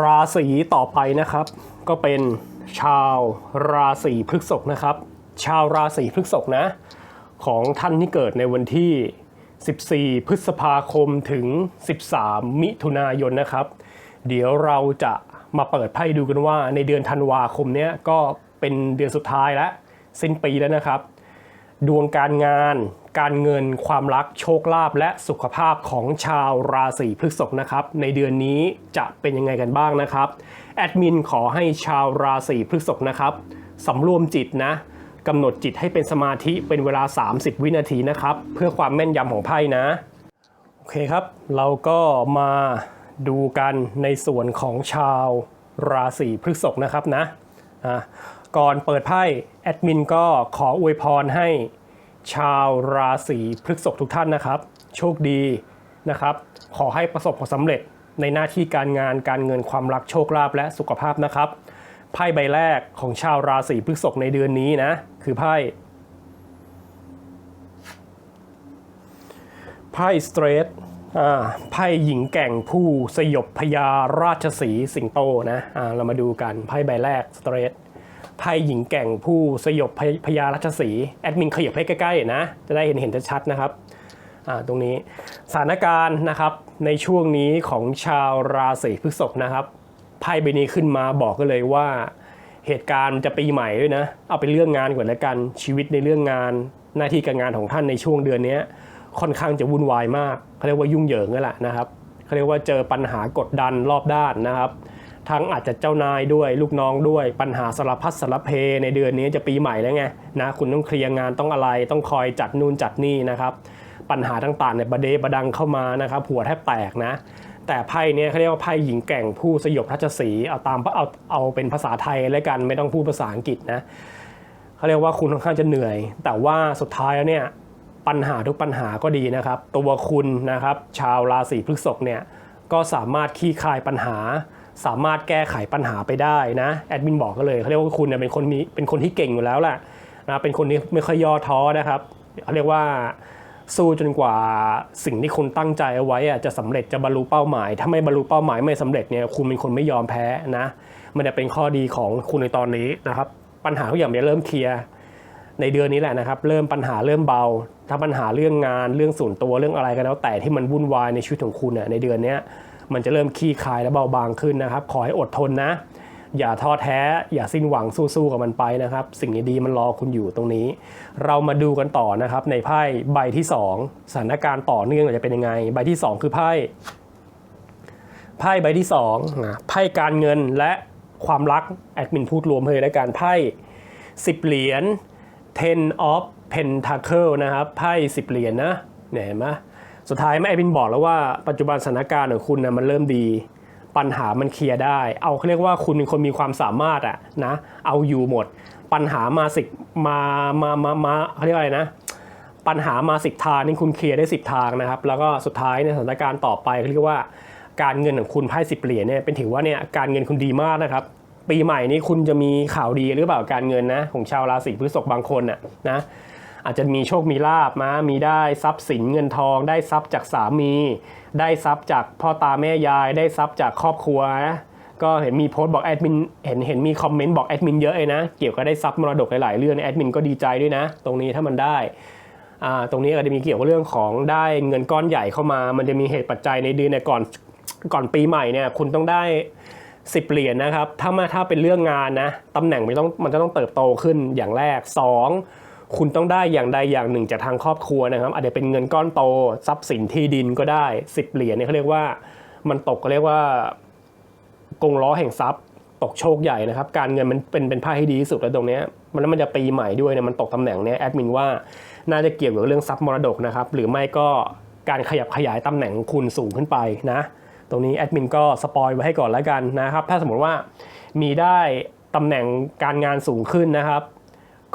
ราศีต่อไปนะครับ ก็เป็นชาวราศีพฤษภนะครับ ชาวราศีพฤษภนะ ของท่านที่เกิดในวันที่ 14 พฤษภาคมถึง 13 มิถุนายนนะครับ เดี๋ยวเราจะมาเปิดไพ่ดูกันว่าในเดือนธันวาคมเนี้ยก็เป็นเดือนสุดท้ายแล้ว สิ้นปีแล้วนะครับ ดวงการงาน การเงิน ความรัก โชคลาภและสุขภาพของชาวราศีพฤษภนะครับ ในเดือนนี้จะเป็นยังไงกันบ้างนะครับ แอดมินขอให้ชาวราศีพฤษภนะครับสำรวมจิตนะกำหนดจิตให้เป็นสมาธิเป็นเวลา 30 วินาทีนะครับ เพื่อความแม่นยำของไพ่นะ โอเคครับ เราก็มาดูกันในส่วนของชาวราศีพฤษภนะครับนะอะก่อนเปิดไพ่ อดมินก็ขออวยพรให้ชาวราศีพฤษภทุกท่านนะครับ โชคดีนะครับ ขอให้ประสบความสำเร็จในหน้าที่การงานการเงินความรักโชคลาภและสุขภาพนะครับไพ่ใบแรกของชาวราศีพฤษภในเดือนนี้นะ คือไพ่ไพ่สเตรทอ่าไพ่หญิงแก่งผู้สยบพญาราชสีสิงโตนะอ่าเรามาดูกันไพ่ใบแรกสเตรท ไพ่หญิงแก่งผู้สยบพญพญาราชสีแอดมินขยับให้ใกล้ๆนะ จะได้เห็นเห็นชัดๆนะครับตรงนี้สถานการณ์นะครับในช่วงนี้ของชาวราศีพฤษภนะครับไพ่ใบนี้ขึ้นมาบอกกันเลยว่า เหตุการณ์มันจะปีใหม่ด้วยนะ เอาเป็นเรื่องงานก่อนแล้วกันชีวิตในเรื่องงานหน้าที่การงานของท่านในช่วงเดือนนี้ค่อนข้างจะวุ่นวายมากเขาเรียกว่ายุ่งเหยิงนั่นแหละนะครับเขาเรียกว่าเจอปัญหากดดันรอบด้านนะครับ ทั้งอาจจะเจ้านายด้วยลูกน้องด้วยปัญหาสารพัดสารเพในเดือนนี้จะปีใหม่แล้วไงนะคุณต้องเคลียร์งานต้องอะไรต้องคอยจัดนู่นจัดนี่นะครับ ปัญหาต่างๆเนี่ยประเดประดังเข้ามานะครับหัวแทบแตกนะแต่ไพ่เนี่ยเขาเรียกว่าไพ่หญิงแกร่งผู้สยบราชสีเอาตามเอาเอาเป็นภาษาไทยแล้วกันไม่ต้องพูดภาษาอังกฤษนะเขาเรียกว่าคุณค่อนข้างจะเหนื่อย แต่ว่าสุดท้ายแล้วเนี่ยปัญหาทุกปัญหาก็ดีนะครับ ตัวคุณนะครับชาวราศีพฤษภเนี่ยก็สามารถขี้คายปัญหา สามารถแก้ไขปัญหาไปได้นะแอดมินบอกก็เลยเขาเรียกว่าคุณเนี่ยเป็นคนมีเป็นคนที่เก่งอยู่แล้วแหละนะเป็นคนที่ไม่ค่อยย่อท้อนะครับเขาเรียกว่าสู้จนกว่าสิ่งที่คุณตั้งใจเอาไว้อะจะสำเร็จจะบรรลุเป้าหมาย ถ้าไม่บรรลุเป้าหมายไม่สำเร็จเนี่ยคุณเป็นคนไม่ยอมแพ้นะมันจะเป็นข้อดีของคุณในตอนนี้นะครับ ปัญหาทุกอย่างจะเริ่มเคลียร์ในเดือนนี้แหละนะครับ เริ่มปัญหาเริ่มเบา ถ้าปัญหาเรื่องงานเรื่องส่วนตัวเรื่องอะไรก็แล้วแต่ที่มันวุ่นวายในชีวิตของคุณเนี่ยในเดือนนี้ มันจะเริ่มคลี่คายและเบาบางขึ้นนะครับ ขอให้อดทนนะ อย่าท้อแท้ อย่าสิ้นหวังสู้ๆกับมันไปนะครับ สิ่งดีๆมันรอคุณอยู่ตรงนี้ เรามาดูกันต่อนะครับ ในไพ่ใบที่ 2 สถานการณ์ต่อเนื่องจะเป็นยังไง ใบที่ 2 คือไพ่ไพ่ใบที่2นะไพ่การเงินและความรักแอดมินพูดรวมเลยแล้วกันไพ่10 เหรียญ ten of pentacle นะครับไพ่10 เหรียญนะเนี่ยเห็นไหม สุดท้ายแม่แอดมินบอกแล้วว่าปัจจุบันสถานการณ์ของคุณนะมันเริ่มดี ปัญหามันเคลียร์ได้ เอาเขาเรียกว่าคุณเป็นคนมีความสามารถอะนะเอาอยู่หมด ปัญหามาสิมามามามาเขาเรียกว่าอะไรนะ ปัญหามาสิบทางนี่คุณเคลียร์ได้สิบทางนะครับ แล้วก็สุดท้ายในสถานการณ์ต่อไปเขาเรียกว่าการเงินของคุณไพ่สิบเหรียญเนี่ยเป็นถือว่าเนี่ยการเงินคุณดีมากนะครับปีใหม่นี้คุณจะมีข่าวดีหรือเปล่าการเงินนะของชาวราศีพฤษภบางคนน่ะนะ อาจจะมีโชคมีลาบมามีได้ทรัพย์สินเงินทอง ได้ทรัพย์จากสามี ได้ทรัพย์จากพ่อตาแม่ยาย ได้ทรัพย์จากครอบครัวนะก็เห็นมีโพสต์บอกแอดมินเห็นเห็นมีคอมเมนต์บอกแอดมินเยอะเลยนะ เกี่ยวกับได้ทรัพย์มรดกหลายๆเรื่องแอดมินก็ดีใจด้วยนะ ตรงนี้ถ้ามันได้ตรงนี้ก็จะมีเกี่ยวกับเรื่องของได้เงินก้อนใหญ่เข้ามา มันจะมีเหตุปัจจัยในเดือนก่อนก่อนปีใหม่เนี่ยคุณต้องได้สิบเหรียญนะครับ ถ้ามาถ้าเป็นเรื่องงานนะตำแหน่งมันต้องมันจะต้องเติบโตขึ้นอย่างแรก 2. คุณต้องได้อย่างใดอย่างหนึ่งจากทางครอบครัวนะครับ อาจจะเป็นเงินก้อนโตทรัพย์สินที่ดินก็ได้10เหรียญเนี่ยเขาเรียกว่ามันตกก็เรียกว่ากงล้อแห่งทรัพย์ ตกโชคใหญ่นะครับ การเงินมันเป็นเป็นไพ่ที่ดีที่สุดแล้วตรงเนี้ยมันแล้วมันจะปีใหม่ด้วยเนี่ยมันตกตำแหน่งเนี้ยแอดมินว่าน่าจะเกี่ยวกับเรื่องทรัพย์มรดกนะครับ หรือไม่ก็การขยับขยายตำแหน่งคุณสูงขึ้นไปนะ ตรงนี้แอดมินก็สปอยไว้ให้ก่อนแล้วกันนะครับ ถ้าสมมติว่ามีได้ตำแหน่งการงานสูงขึ้นนะครับ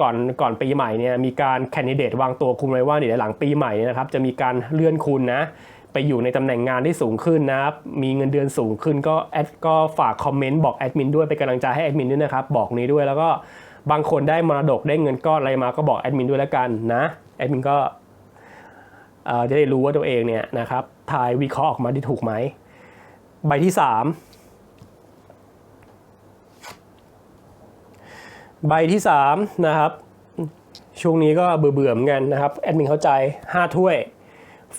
ก่อนก่อนปีใหม่เนี่ยมีการแคนดิเดตวางตัวคุณไว้ว่าเดี๋ยวหลังปีใหม่นนะครับจะมีการเลื่อนคุณนะไปอยู่ในตำแหน่งงานที่สูงขึ้นนะครับ มีเงินเดือนสูงขึ้นก็แอดก็ฝากคอมเมนต์บอกแอดมินด้วยเป็นกำลังใจให้แอดมินด้วยนะครับ บอกนี้ด้วยแล้วก็บางคนได้มรดกได้เงินก้อนอะไรมาก็บอกแอดมินด้วยแล้วกันนะแอดมินก็จะได้รู้ว่าตัวเองเนี่ยนะครับทายวิเคราะห์ออกมาได้ถูกไหมใบที่ ใบที่ 3 นะครับ ช่วงนี้ก็เบื่อๆเหมือนกันนะครับ แอดมินเข้าใจ 5 ถ้วย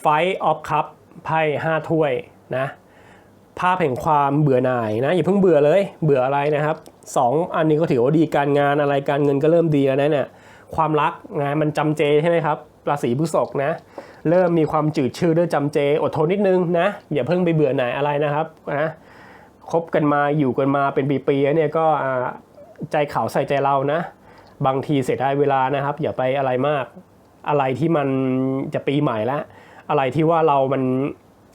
Fight of Cup ไพ่5ถ้วยนะภาพแห่งความเบื่อหน่ายนะอย่าเพิ่งเบื่อเลยเบื่ออะไรนะครับสองอันนี้ก็ถือว่าดีการงานอะไรการเงินก็เริ่มดีแล้วนะเนี่ยความรักนะมันจำเจใช่ไหมครับราศีพฤษภนะเริ่มมีความจืดชืดเริ่มจำเจอดทนนิดนึงนะอย่าเพิ่งไปเบื่อหน่ายอะไรนะครับนะคบกันมาอยู่กันมาเป็นปีๆเนี่ยก็ ใจเขาใส่ใจเรานะ บางทีเสียดายเวลานะครับ อย่าไปอะไรมาก อะไรที่มันจะปีใหม่แล้วอะไรที่ว่าเรามัน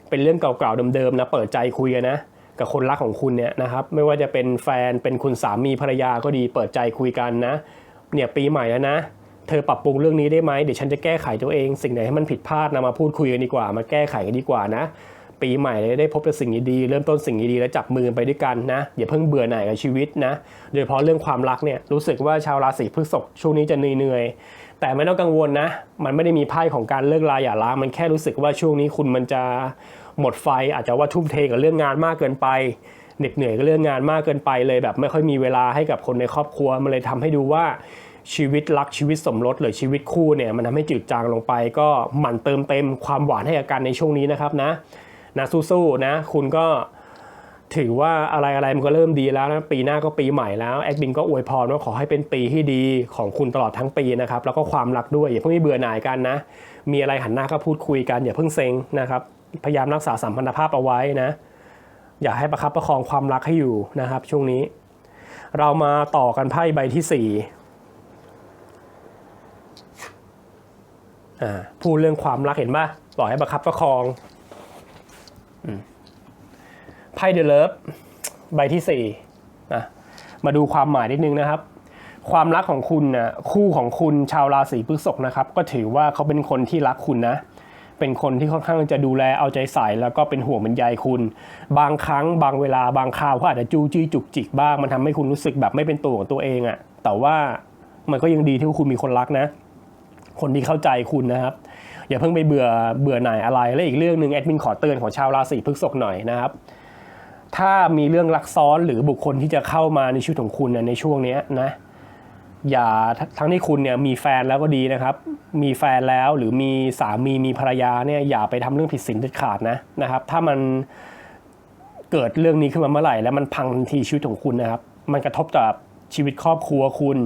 เป็นเรื่องเก่าๆเดิมๆนะเปิดใจคุยกันนะกับคนรักของคุณเนี่ยนะครับ ไม่ว่าจะเป็นแฟนเป็นคุณสามีภรรยาก็ดี เปิดใจคุยกันนะ เนี่ยปีใหม่แล้วนะ เธอปรับปรุงเรื่องนี้ได้ไหมเดี๋ยวฉันจะแก้ไขตัวเอง สิ่งไหนให้มันผิดพลาดนะมาพูดคุยกันดีกว่า มาแก้ไขกันดีกว่านะ ปีใหม่เลยได้พบแต่สิ่งดีๆเริ่มต้นสิ่งดีๆแล้วจับมือไปด้วยกันนะอย่าเพิ่งเบื่อหน่ายกับชีวิตนะโดยเฉพาะเรื่องความรักเนี่ยรู้สึกว่าชาวราศีพฤษภช่วงนี้จะเหนื่อยๆแต่ไม่ต้องกังวลนะ มันไม่ได้มีไพ่ของการเลิกลาอย่าร้างมันแค่รู้สึกว่าช่วงนี้คุณมันจะหมดไฟอาจจะว่าทุ่มเทกับเรื่องงานมากเกินไปเหน็ดเหนื่อยกับเรื่องงานมากเกินไปเลย แบบไม่ค่อยมีเวลาให้กับคนในครอบครัวมันเลยทำให้ดูว่าชีวิตรักชีวิตสมรสหรือชีวิตคู่เนี่ยมันทำให้จืดจางลงไป ก็หมั่นเติมเต็มความหวานให้กับกันในช่วงนี้นะครับนะ นะสู้ๆนะคุณก็ถือว่าอะไรอะไรมันก็เริ่มดีแล้วนะปีหน้าก็ปีใหม่แล้วแอดมินก็อวยพรว่าขอให้เป็นปีที่ดีของคุณตลอดทั้งปีนะครับแล้วก็ความรักด้วยอย่าเพิ่งเบื่อหน่ายกันนะ มีอะไรหันหน้าก็พูดคุยกันอย่าเพิ่งเซ็งนะครับพยายามรักษาสัมพันธภาพเอาไว้นะ อย่าให้ประคับประคองความรักให้อยู่นะครับ ช่วงนี้ เรามาต่อกันไพ่ใบที่สี่อ่าพูดเรื่องความรักเห็นป่ะปล่อยให้ประคับประคอง ไพ่เดอะเลิฟใบที่สี่นะมาดูความหมายนิดนึงนะครับ ความรักของคุณนะคู่ของคุณชาวราศีพฤษภนะครับ ก็ถือว่าเขาเป็นคนที่รักคุณนะ เป็นคนที่ค่อนข้างจะดูแลเอาใจใส่แล้วก็เป็นห่วงเป็นใยคุณ บางครั้ง บางเวลาบางคราวเขาอาจจะจู้จี้จุกจิกบ้างมันทำให้คุณรู้สึกแบบไม่เป็นตัวของตัวเองอะแต่ว่ามันก็ยังดีที่คุณมีคนรักนะ คนที่เข้าใจคุณนะครับ อย่าเพิ่งไปเบื่อเบื่อหน่ายอะไร และอีกเรื่องหนึ่งแอดมินขอเตือนของชาวราศีพฤษภหน่อยนะครับถ้ามีเรื่องรักซ้อนหรือบุคคลที่จะเข้ามาในชีวิตของคุณในช่วงนี้นะอย่าทั้งที่คุณเนี่ยมีแฟนแล้วก็ดีนะครับ มีแฟนแล้วหรือมีสามีมีภรรยาเนี่ยอย่าไปทำเรื่องผิดศีลเด็ดขาดนะนะครับ ถ้ามันเกิดเรื่องนี้ขึ้นมาเมื่อไหร่ แล้วมันพังทันทีชีวิตของคุณนะครับ มันกระทบต่อชีวิตครอบครัวคุณ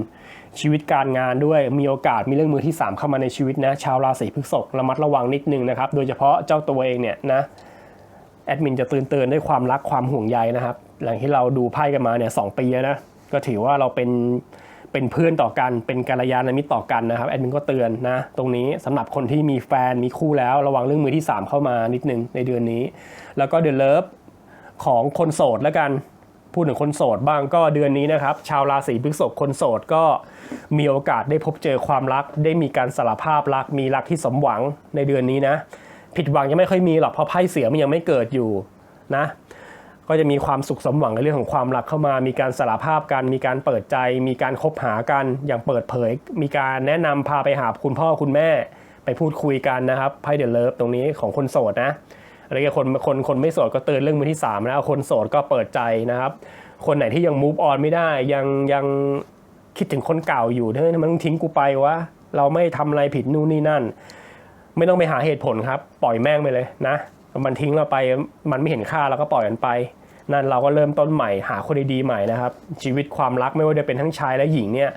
ชีวิตการงานด้วยมีโอกาสมีเรื่องมือที่ 3 เข้ามาในชีวิตนะชาวราศีพฤษภระมัดระวังนิดนึงนะครับ โดยเฉพาะเจ้าตัวเองเนี่ยนะแอดมินจะเตือนเตือนด้วยความรักความห่วงใยนะครับ หลังที่เราดูไพ่กันมาเนี่ยสองปีแล้วนะก็ถือว่าเราเป็นเป็นเพื่อนต่อกันเป็นกัลยาณมิตรต่อกันนะครับแอดมินก็เตือนนะตรงนี้สำหรับคนที่มีแฟนมีคู่แล้วระวังเรื่องมือที่ 3 เข้ามานิดนึงในเดือนนี้ แล้วก็เด e l เลิฟของคนโสดแล้วกัน พูดถึงคนโสดบ้างก็เดือนนี้นะครับ ชาวราศีพฤษภคนโสดก็มีโอกาสได้พบเจอความรัก ได้มีการสารภาพรัก มีรักที่สมหวังในเดือนนี้นะ ผิดหวังยังไม่ค่อยมีหรอกเพราะไพ่เสียมันยังไม่เกิดอยู่นะ ก็จะมีความสุขสมหวังในเรื่องของความรักเข้ามา มีการสารภาพกันมีการเปิดใจ มีการคบหากันอย่างเปิดเผย มีการแนะนำพาไปหาคุณพ่อคุณแม่ ไปพูดคุยกันนะครับไพ่เด e l เลิฟตรงนี้ของคนโสดนะ อะไรเงี้ยคนคนคนไม่โสดก็เตือนเรื่องมือที่สามแล้วคนโสดก็เปิดใจนะครับ คนไหนที่ยัง move on ไม่ได้ยังยังคิดถึงคนเก่าอยู่เฮ้ยทำไมันต้องทิ้งกูไปวะเราไม่ทำอะไรผิดนู่นนี่นั่น ไม่ต้องไปหาเหตุผลครับ ปล่อยแม่งไปเลยนะ มันทิ้งเราไปมันไม่เห็นค่าเราก็ปล่อยมันไป นั่นเราก็เริ่มต้นใหม่หาคนดีๆใหม่นะครับ ชีวิตความรักไม่ว่าจะเป็นทั้งชายและหญิงเนี่ย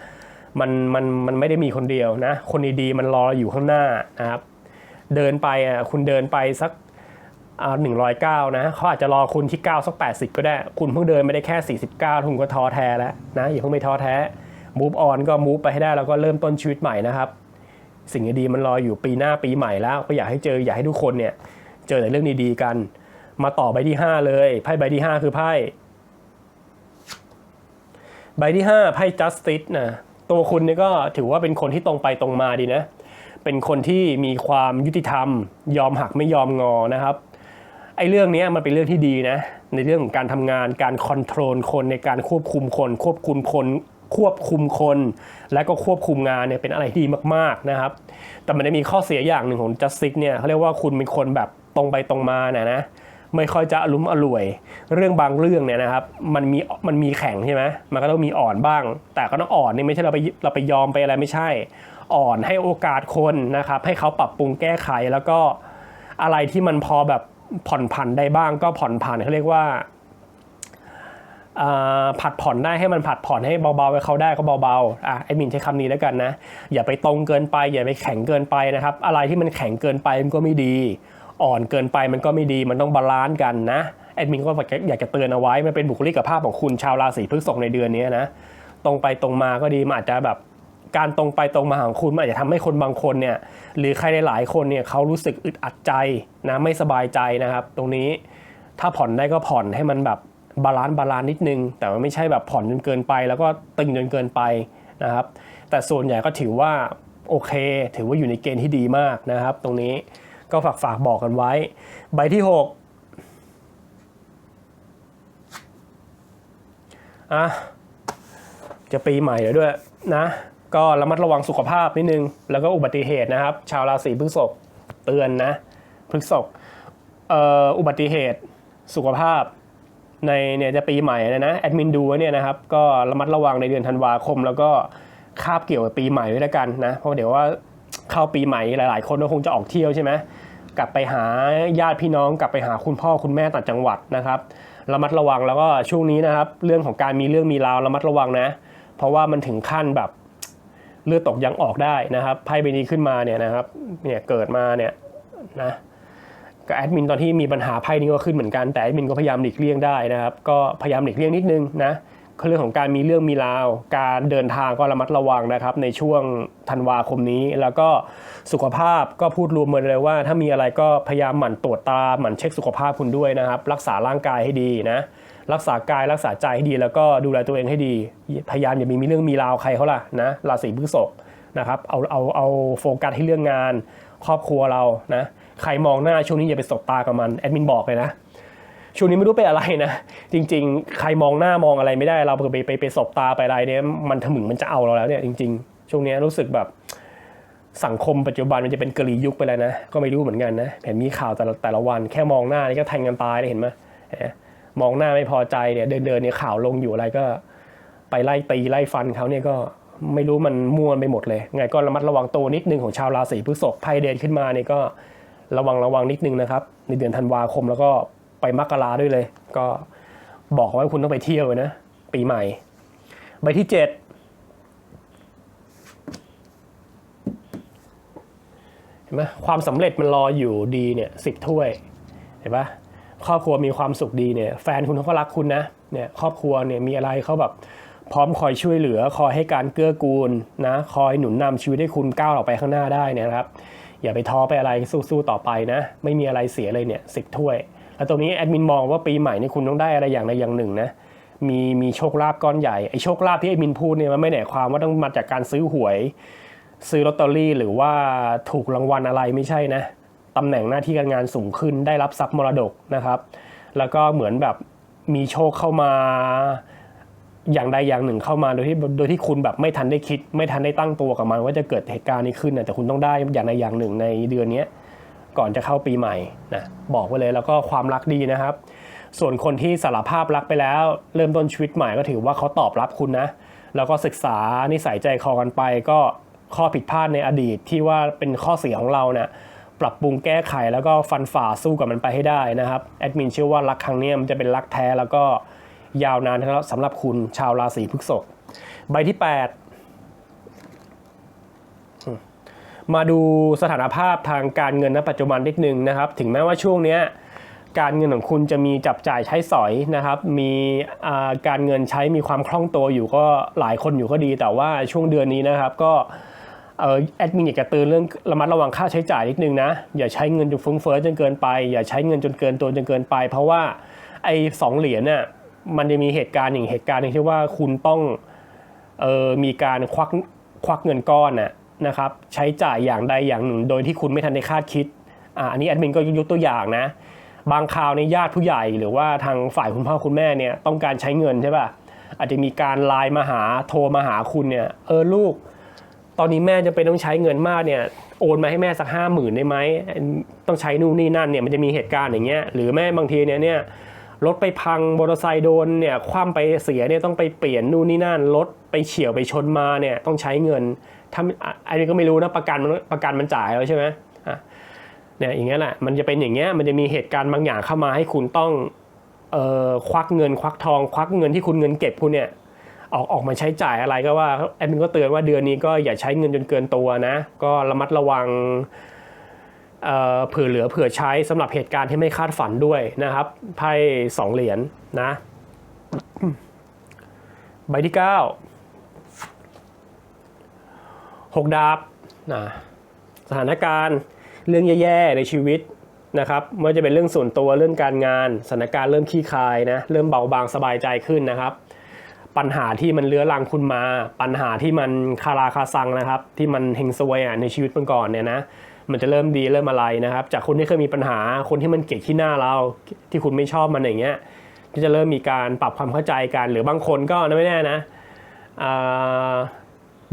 มันมันมันไม่ได้มีคนเดียวนะ คนดีๆมันรออยู่ข้างหน้านะครับ เดินไปอะคุณเดินไปสัก หนึ่งร้อยเก้านะเขาอาจจะรอคุณที่เก้าสักแปดสิบก็ได้ คุณเพิ่งเดินไม่ได้แค่สี่สิบเก้าคุณก็ท้อแท้แล้วนะอย่าเพิ่งไปท้อแท้ move on ก็ move ไปให้ได้แล้วก็เริ่มต้นชีวิตใหม่นะครับ สิ่งดีๆมันรออยู่ปีหน้าปีใหม่แล้ว ก็อยากให้เจออยากให้ทุกคนเนี่ย เจอแต่เรื่องดีๆกัน มาต่อใบที่ 5 เลยไพ่ใบที่ 5 คือไพ่ใบที่ 5 ไพ่ justice นะตัวคุณเนี่ยก็ถือว่าเป็นคนที่ตรงไปตรงมาดีนะ เป็นคนที่มีความยุติธรรม ยอมหักไม่ยอมงอนะครับ ไอ้เรื่องนี้มันเป็นเรื่องที่ดีนะ ในเรื่องของการทำงานการคอนโทรลคนในการควบคุมคน ควบคุมคนควบคุมคน และก็ควบคุมงานเนี่ยเป็นอะไรที่ดีมากๆนะครับ แต่มันจะมีข้อเสียอย่างหนึ่งของ justic เนี่ยเขาเรียกว่าคุณเป็นคนแบบตรงไปตรงมานะนะไม่ค่อยจะอารมอร่วย เรื่องบางเรื่องเนี่ยนะครับ มันมีมันมีแข็งใช่ไหมมันก็ต้องมีอ่อนบ้าง แต่ก็ต้องอ่อนนี่ไม่ใช่เราไปเราไปยอมไปอะไรไม่ใช่ อ่อนให้โอกาสคนนะครับ ให้เขาปรับปรุงแก้ไขแล้วก็อะไรที่มันพอแบบ ผ่อนผันได้บ้างก็ผ่อนผันเขาเรียกว่าผัดผ่อนได้ให้มันผัดผ่อนให้เบาๆให้เขาได้ก็เบาๆอะไอ้มินใช้คำนี้แล้วกันนะ อย่าไปตรงเกินไป อย่าไปแข็งเกินไปนะครับ อะไรที่มันแข็งเกินไปมันก็ไม่ดี อ่อนเกินไปมันก็ไม่ดีมันต้องบาลานซ์กันนะแอดมินก็อยากจะเตือนเอาไว้มันเป็นบุคลิกภาพของคุณชาวราศีพฤษภในเดือนนี้นะตรงไปตรงมาก็ดีมันอาจจะแบบ การตรงไปตรงมาของคุณมันอาจจะทำให้คนบางคนเนี่ยหรือใครหลายๆคนเนี่ยเขารู้สึกอึดอัดใจนะไม่สบายใจนะครับ ตรงนี้ถ้าผ่อนได้ก็ผ่อนให้มันแบบบาลานซ์บาลานซ์นิดนึง แต่ว่าไม่ใช่แบบผ่อนจนเกินไป แล้วก็ตึงจนเกินไปนะครับ แต่ส่วนใหญ่ก็ถือว่าโอเค ถือว่าอยู่ในเกณฑ์ที่ดีมากนะครับ ตรงนี้ก็ฝากฝากบอกกันไว้ ใบที่ 6อะจะปีใหม่แล้วด้วยนะ ก็ระมัดระวังสุขภาพนิดนึง แล้วก็อุบัติเหตุนะครับ ชาวราศีพฤษภเตือนนะพฤษภอ,อ,อุบัติเหตุสุขภาพในเนี่ยจะปีใหม่แล้วนะแอดมินดูเนี่ยนะครับก็ระมัดระวังในเดือนธันวาคม แล้วก็คาบเกี่ยวกับปีใหม่ด้วยล้วกันนะเพราะเดี๋ยวว่าเข้าปีใหม่หลาย ๆ คนก็คงจะออกเที่ยวใช่ไหมกลับไปหาญาติพี่น้องกลับไปหาคุณพ่อคุณแม่ต่างจังหวัดนะครับระมัดระวังแล้วก็ช่วงนี้นะครับ เรื่องของการมีเรื่องมีราวระมัดระวังนะ เพราะว่ามันถึงขั้นแบบ เลือดตกยังออกได้นะครับไพ่ใบนี้ขึ้นมาเนี่ยนะครับเนี่ยเกิดมาเนี่ยนะกับแอดมินตอนที่มีปัญหาไพ่นี้ก็ขึ้นเหมือนกันแต่แอดมินก็พยายามหลีกเลี่ยงได้นะครับ ก็พยายามหลีกเลี่ยงนิดนึงนะเรื่องของการมีเรื่องมีราว การเดินทางก็ระมัดระวังนะครับ ในช่วงธันวาคมนี้ แล้วก็สุขภาพก็พูดรวมมาเลยว่า ถ้ามีอะไรก็พยายามหมั่นตรวจตาหมั่นเช็คสุขภาพคุณด้วยนะครับ รักษาร่างกายให้ดีนะ รักษากายรักษาใจให้ดี แล้วก็ดูแลตัวเองให้ดี พยายามอย่ามีมีเรื่องมีราวใครเขาล่ะนะราศีพฤษภนะครับเอาเอาเอาโฟกัสที่เรื่องงาน ครอบครัวเรานะใครมองหน้าช่วงนี้อย่าไปสบตากับมันแอดมินบอกเลยนะช่วงนี้ไม่รู้เป็นอะไรนะ จริง ๆ ใครมองหน้ามองอะไรไม่ได้เราไปไปไปสบตาไปอะไรเนี่ยมันถมึงมันจะเอาเราแล้วเนี่ยจริง ๆ ช่วงนี้รู้สึกแบบสังคมปัจจุบันมันจะเป็นกะลียุคไปแล้วนะ ก็ไม่รู้เหมือนกันนะเห็นมีข่าวแต่ละแต่ละวันแค่มองหน้านี่ก็แทงกันตายเลยเห็นไหม มองหน้าไม่พอใจเนี่ยเดินเดินๆเนี่ยข่าวลงอยู่อะไรก็ ไปไล่ตีไล่ฟันเขาเนี่ยก็ไม่รู้มันม่วนไปหมดเลย ไงก็ระมัดระวังตัวนิดนึงของชาวราศีพฤษภไพ่เดนขึ้นมาเนี่ยก็ระวังระวังนิดนึงนะครับ ในเดือนธันวาคมแล้วก็ไปมกราด้วยเลย ก็บอกว่าคุณต้องไปเที่ยวนะ ปีใหม่ ใบที่เจ็ดเห็นไหมความสำเร็จมันรออยู่ดีเนี่ยสิบถ้วย เห็นปะ ครอบครัวมีความสุขดีเนี่ยแฟนคุณเขาก็รักคุณนะเนี่ยครอบครัวเนี่ยมีอะไรเขาแบบพร้อมคอยช่วยเหลือ คอยให้การเกื้อกูลนะคอยหนุนนำชีวิตให้คุณก้าวออกไปข้างหน้าได้เนี่ยนะครับ อย่าไปท้อไปอะไรสู้ๆต่อไปนะ ไม่มีอะไรเสียเลยเนี่ยสิบถ้วย แล้วตรงนี้แอดมินมองว่าปีใหม่นี่คุณต้องได้อะไรอย่างใดอย่างหนึ่งนะมีมีโชคลาภก้อนใหญ่ไอ้โชคลาภที่แอดมินพูดเนี่ยมันไม่ได้ความว่าต้องมาจากการซื้อหวย ซื้อลอตเตอรี่หรือว่าถูกรางวัลอะไรไม่ใช่นะ ตำแหน่งหน้าที่การงานสูงขึ้น ได้รับทรัพย์มรดกนะครับ แล้วก็เหมือนแบบมีโชคเข้ามาอย่างใดอย่างหนึ่งเข้ามาโดยที่โดยที่คุณแบบไม่ทันได้คิด ไม่ทันได้ตั้งตัวกับมัน ว่าจะเกิดเหตุการณ์นี้ขึ้นนะแต่คุณต้องได้อย่างใดอย่างหนึ่งในเดือนนี้ก่อนจะเข้าปีใหม่นะบอกไว้เลยแล้วก็ความรักดีนะครับ ส่วนคนที่สารภาพรักไปแล้ว เริ่มต้นชีวิตใหม่ก็ถือว่าเขาตอบรับคุณนะ แล้วก็ศึกษานิสัยใจคอกันไปก็ข้อผิดพลาดในอดีตที่ว่าเป็นข้อเสียของเราเนี่ย ปรับปรุงแก้ไขแล้วก็ฟันฝ่าสู้กับมันไปให้ได้นะครับแอดมินเชื่อว่ารักครั้งนี้มันจะเป็นรักแท้แล้วก็ยาวนานสำหรับคุณชาวราศีพฤษภใบที่ 8 มาดูสถานภาพทางการเงินณปัจจุบันนิดนึงนะครับ ถึงแม้ว่าช่วงนี้การเงินของคุณจะมีจับจ่ายใช้สอยนะครับ มีการเงินใช้มีความคล่องตัวอยู่ก็หลายคนอยู่ก็ดี แต่ว่าช่วงเดือนนี้นะครับก็ แอดมินอยากจะเตือนเรื่องระมัดระวังค่าใช้จ่ายนิดนึงนะ อย่าใช้เงินจนฟุ้งเฟ้อจนเกินไป อย่าใช้เงินจนเกินตัวจนเกินไป เพราะว่าไอ้สองเหรียญน่ะมันจะมีเหตุการณ์อย่างเหตุการณ์หนึงที่ว่าคุณต้องเออมีการควักควักเงินก้อนน่ะนะครับใช้จ่ายอย่างใดอย่างหนึ่ง โดยที่คุณไม่ทันได้คาดคิดอ่าอันนี้แอดมินก็ยกตัวอย่างนะ บางคราวในญาติผู้ใหญ่หรือว่าทางฝ่ายคุณพ่อคุณแม่เนี่ยต้องการใช้เงินใช่ป่ะอาจจะมีการไลน์มาหาโทรมาหาคุณเนี่ยเออลูก ตอนนี้แม่จะเป็นต้องใช้เงินมากเนี่ยโอนมาให้แม่สักห้าหมื่นได้ไหมต้องใช้นู่นนี่นั่นเนี่ยมันจะมีเหตุการณ์อย่างเงี้ยหรือแม่บางทีเนี่ยเนี่ยรถไปพังมอเตอร์ไซค์โดนเนี่ยคว่ำไปเสียเนี่ยต้องไปเปลี่ยนนู่นนี่นั่นรถไปเฉี่ยวไปชนมาเนี่ยต้องใช้เงินถ้าอันนี้ก็ไม่รู้นะประกันมันประกันมันจ่ายแล้วใช่ไหมอะเนี่ยอย่างเงี้ยแหละมันจะเป็นอย่างเงี้ยมันจะมีเหตุการณ์บางอย่างเข้ามาให้คุณต้องเอ่อควักเงินควักทอง ควักเงินที่คุณเงินเก็บคุณเนี่ย ออกออกมาใช้จ่ายอะไรก็ว่าแอดมินก็เตือนว่าเดือนนี้ก็อย่าใช้เงินจนเกินตัวนะ ก็ระมัดระวังเผื่อเหลือเผื่อใช้สำหรับเหตุการณ์ที่ไม่คาดฝันด้วยนะครับไพ่สองเหรียญนะใบที่เก้าหกดาบนะสถานการณ์เรื่องแย่ๆในชีวิตนะครับไม่ว่าจะเป็นเรื่องส่วนตัวเรื่องการงานสถานการณ์เริ่มขี้คายนะเริ่มเบาบางสบายใจขึ้นนะครับ ปัญหาที่มันเลื้อรังคุณมา ปัญหาที่มันคาราคาซังนะครับ ที่มันเฮงซวยอะในชีวิตเมื่อก่อนเนี่ยนะมันจะเริ่มดีเริ่มอะไรนะครับ จากคนที่เคยมีปัญหาคนที่มันเกลียดขี้หน้าเราที่คุณไม่ชอบมันอย่างเงี้ยที่จะเริ่มมีการปรับความเข้าใจกัน หรือบางคนก็ไม่แน่นะ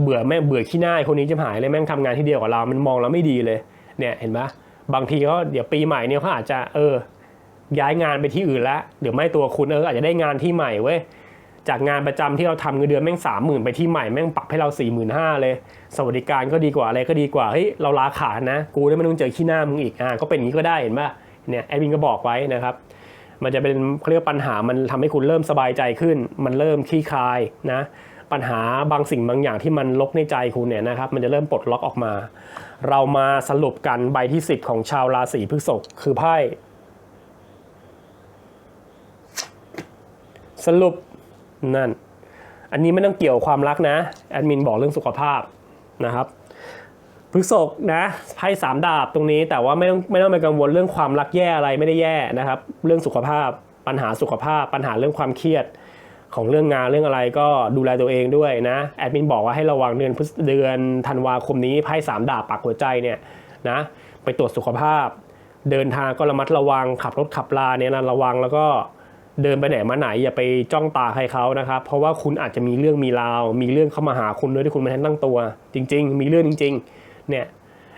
เบื่อแม่เบื่อขี้หน้าคนนี้จะหายเลยแม่งทำงานที่เดียวกับเรา มันมองเราไม่ดีเลยเนี่ยเห็นปะบางทีก็เดี๋ยวปีใหม่เนี่ยเขาอาจจะเออย้ายงานไปที่อื่นแล้วเดี๋ยวไม่ตัวคุณเอออาจจะได้งานที่ใหม่เว้ย จากงานประจำที่เราทำเงินเดือนแม่งสามหมื่นไปที่ใหม่แม่งปรับให้เราสี่หมื่นห้าเลย สวัสดิการก็ดีกว่าอะไรก็ดีกว่าเฮ้ยเราลาขาดนะ กูได้ไม่ต้องเจอขี้หน้ามึงอีกอ่าก็เป็นอย่างนี้ก็ได้เห็นป่ะเนี่ยแอดมินก็บอกไว้นะครับมันจะเป็นเขาเรียกว่าปัญหามันทำให้คุณเริ่มสบายใจขึ้น มันเริ่มคลี่คลายนะปัญหาบางสิ่งบางอย่างที่มันลกในใจคุณเนี่ยนะครับมันจะเริ่มปลดล็อกออกมา เรามาสรุปกันใบที่ 10 ของชาวราศีพฤษภคือไพ่สรุป นั่น อันนี้ไม่ต้องเกี่ยวความรักนะ แอดมินบอกเรื่องสุขภาพนะครับพฤษภนะไพ่สามดาบตรงนี้แต่ว่าไม่ต้องไม่ต้องไปกังวลเรื่องความรักแย่อะไรไม่ได้แย่นะครับ เรื่องสุขภาพปัญหาสุขภาพ ปัญหาเรื่องความเครียดของเรื่องงานเรื่องอะไรก็ดูแลตัวเองด้วยนะแอดมินบอกว่าให้ระวังเดือนพฤศเดือนธันวาคมนี้ไพ่สามดาบปักหัวใจเนี่ยนะไปตรวจสุขภาพ เดินทางก็ระมัดระวังขับรถขับลาเนี่ยนะระวังแล้วก็ เดินไปไหนมาไหนอย่าไปจ้องตาใครเขานะครับ เพราะว่าคุณอาจจะมีเรื่องมีราว มีเรื่องเข้ามาหาคุณโดยที่คุณไม่ทันตั้งตัว จริง ๆ มีเรื่องจริง ๆ เนี่ย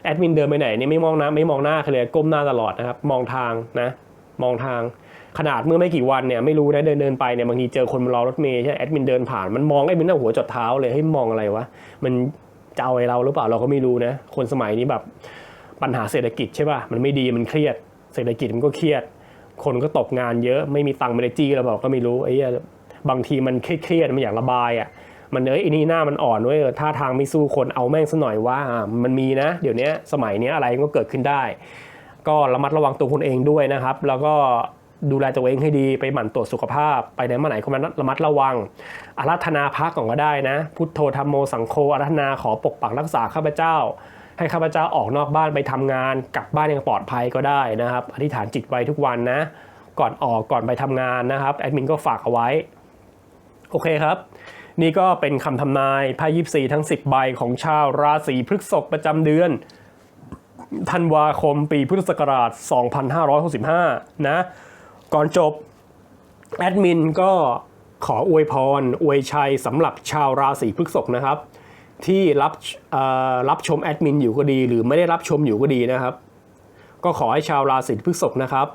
แอดมินเดินไปไหนเนี่ยไม่มองหน้าไม่มองหน้าใครเลยก้มหน้าตลอดนะครับ มองทางนะมองทางขนาดเมื่อไม่กี่วันเนี่ยไม่รู้นะเดินเดินไปเนี่ยบางทีเจอคนมารอรถเมย์ใช่ไหมแอดมินเดินผ่านมันมองไอ้มินหน้าหัวจดเท้าเลยให้มองอะไรวะมันจะเอาไอ้เราหรือเปล่าเราก็ไม่รู้นะ คนสมัยนี้แบบปัญหาเศรษฐกิจใช่ป่ะมันไม่ดีมันเครียด เศรษฐกิจมันก็เครียด คนก็ตกงานเยอะไม่มีตังค์ไม่ได้จี้เราบอกก็ไม่รู้ไอ้บางทีมันเครียดมันอยากระบายอะมันเอ้ยไอ้นี่หน้ามันอ่อนเว้ยท่าทางไม่สู้คนเอาแม่งซะหน่อยว่ามันมีนะ เดี๋ยวนี้สมัยนี้อะไรก็เกิดขึ้นได้ ก็ระมัดระวังตัวคุณเองด้วยนะครับ แล้วก็ดูแลตัวเองให้ดีไปหมั่นตรวจสุขภาพ ไปไหนมาไหนก็ระมัดระวังอารัธนาพระก่อนก็ได้นะ พุทโธธรรมโมสังโฆอารัธนาขอปกปักรักษาข้าพเจ้า ให้ข้าพเจ้าออกนอกบ้านไปทำงานกลับบ้านอย่างปลอดภัยก็ได้นะครับ อธิษฐานจิตไว้ทุกวันนะ ก่อนออกก่อนไปทำงานนะครับแอดมินก็ฝากเอาไว้ โอเคครับ นี่ก็เป็นคำทำนายไพ่ยิปซีทั้ง 10 ใบของชาวราศีพฤษภประจำเดือนธันวาคมปีพุทธศักราช 2565 นะ ก่อนจบ แอดมินก็ขออวยพร อวยชัยสำหรับชาวราศีพฤษภนะครับ ที่รับรับชมแอดมินอยู่ก็ดี หรือไม่ได้รับชมอยู่ก็ดีนะครับ ก็ขอให้ชาวราศีพฤษภนะครับ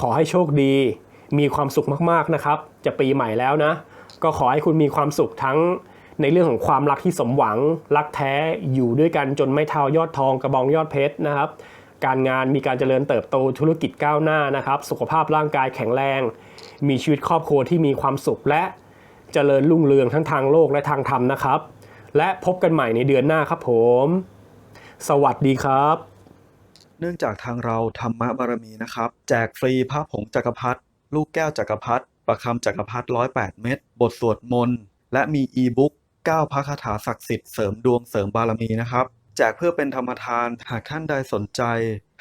ขอให้โชคดี มีความสุขมากๆนะครับ จะปีใหม่แล้วนะ ก็ขอให้คุณมีความสุขทั้งในเรื่องของความรักที่สมหวัง รักแท้อยู่ด้วยกันจนไม่เท่ายอดทองกระบองยอดเพชรนะครับ การงานมีการเจริญเติบโตธุรกิจก้าวหน้านะครับ สุขภาพร่างกายแข็งแรง มีชีวิตครอบครัวที่มีความสุขและเจริญรุ่งเรืองทั้งทางโลกและทางธรรมนะครับ และพบกันใหม่ในเดือนหน้าครับผม สวัสดีครับ เนื่องจากทางเราธรรมบารมีนะครับ แจกฟรีพระผงจักรพรรดิลูกแก้วจักรพรรดิประคำจักรพรรดิ108เม็ดบทสวดมนต์ และมีอีบุ๊ก9พระคาถาศักดิ์สิทธิ์เสริมดวงเสริมบารมีนะครับแจกเพื่อเป็นธรรมทานหากท่านใดสนใจ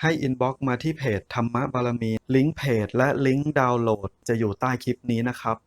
ให้อินบ็อกซ์มาที่เพจธรรมบารมี ลิงก์เพจและลิงก์ดาวน์โหลดจะอยู่ใต้คลิปนี้นะครับ